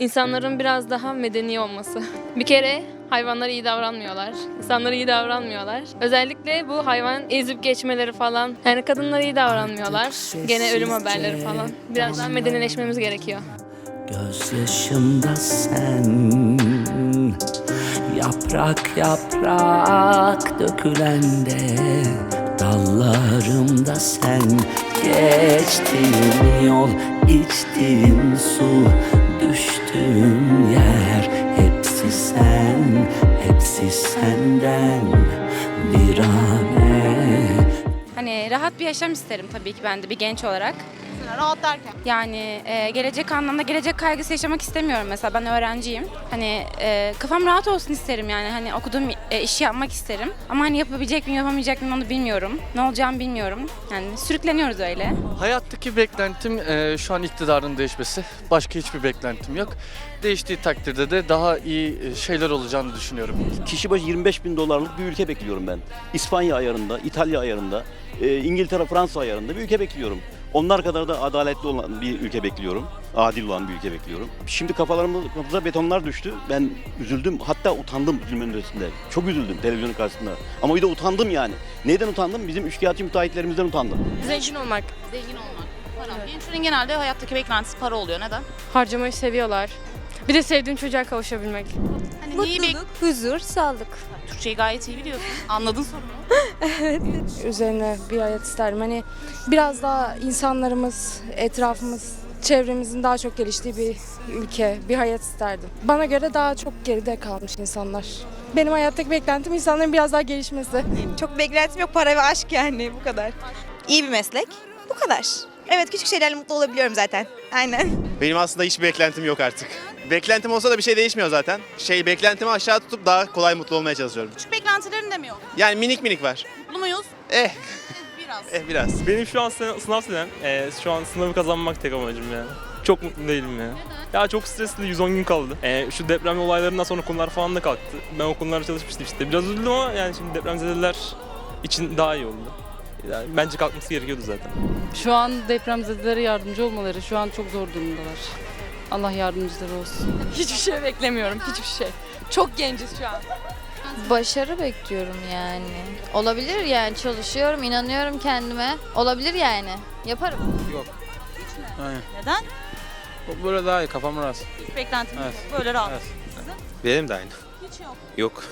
İnsanların biraz daha medeni olması. Bir kere hayvanlara iyi davranmıyorlar. İnsanlara iyi davranmıyorlar. Özellikle bu hayvan ezip geçmeleri falan. Yani kadınlara iyi davranmıyorlar. Gene ölüm haberleri falan. Biraz daha medenileşmemiz gerekiyor. Gözyaşımda sen Yaprak yaprak dökülende Dallarımda sen Geçtiğim yol içtiğim su Düştüğüm yer Hepsi sen Hepsi senden Bir ane Hani rahat bir yaşam isterim tabii ki ben de bir genç olarak. Rahat derken. Yani e, gelecek anlamda gelecek kaygısı yaşamak istemiyorum mesela ben öğrenciyim. Hani e, kafam rahat olsun isterim yani hani okuduğum e, işi yapmak isterim. Ama hani yapabilecek miyim yapamayacak mıyım onu bilmiyorum. Ne olacağımı bilmiyorum. Yani sürükleniyoruz öyle. Hayattaki beklentim eee, şu an iktidarın değişmesi. Başka hiçbir beklentim yok. Değiştiği takdirde de daha iyi e, şeyler olacağını düşünüyorum. Kişi başı 25 bin dolarlık bir ülke bekliyorum ben. İspanya ayarında, İtalya ayarında, e, İngiltere, Fransa ayarında bir ülke bekliyorum. Onlar kadar da adaletli olan bir ülke bekliyorum. Adil olan bir ülke bekliyorum. Şimdi kafalarımıza betonlar düştü. Ben üzüldüm. Hatta utandım üzülmenin ötesinde. Çok üzüldüm televizyonun karşısında. Ama bir de utandım yani. Neyden utandım? Bizim üçkağıtçı müteahhitlerimizden utandım. Zengin olmak. Zengin olmak. Para. Gençlerin genelde hayattaki beklentisi para oluyor. Neden? Harcamayı seviyorlar. Bir de sevdiğin çocuğa kavuşabilmek. Hani neyi Mutluluk, huzur, sağlık. Türkçeyi gayet iyi biliyorsun. Anladın sorunu. üzerine bir hayat isterdim. Hani biraz daha insanlarımız, etrafımız, çevremizin daha çok geliştiği bir ülke, bir hayat isterdim. Bana göre daha çok geride kalmış insanlar. Benim hayattaki beklentim insanların biraz daha gelişmesi. Çok beklentim yok para ve aşk yani bu kadar. İyi bir meslek. Bu kadar. Evet küçük şeylerle mutlu olabiliyorum zaten. Aynen. Benim aslında hiç beklentim yok artık. Beklentim olsa da bir şey değişmiyor zaten. Şey beklentimi aşağı tutup daha kolay mutlu olmaya çalışıyorum. Küçük beklentilerin de mi yok? Yani minik minik var. Mutlu muyuz? Eh, Biraz. eh biraz. Benim şu an sınav, sınav senem. Ee, şu an sınavı kazanmak tek amacım yani. Çok mutlu değilim ya. Ya çok stresli 110 gün kaldı. Ee, şu deprem olaylarından sonra konular falan da kalktı. Ben o konulara çalışmıştım işte. Biraz üzüldüm ama yani şimdi depremzedeler için daha iyi oldu. Yani bence kalkması gerekiyordu zaten. Şu an depremzedelere yardımcı olmaları şu an çok zor durumdalar. Allah yardımcıları olsun. Hiçbir şey beklemiyorum. Hiçbir şey. Çok genciz şu an. Başarı bekliyorum yani. Olabilir yani çalışıyorum, inanıyorum kendime. Olabilir yani. Yaparım. Neden? Böyle daha iyi kafam rahat. Hiç beklentim Evet. yok. Böyle rahat. Evet. Benim de aynı. Hiç yok. Yok.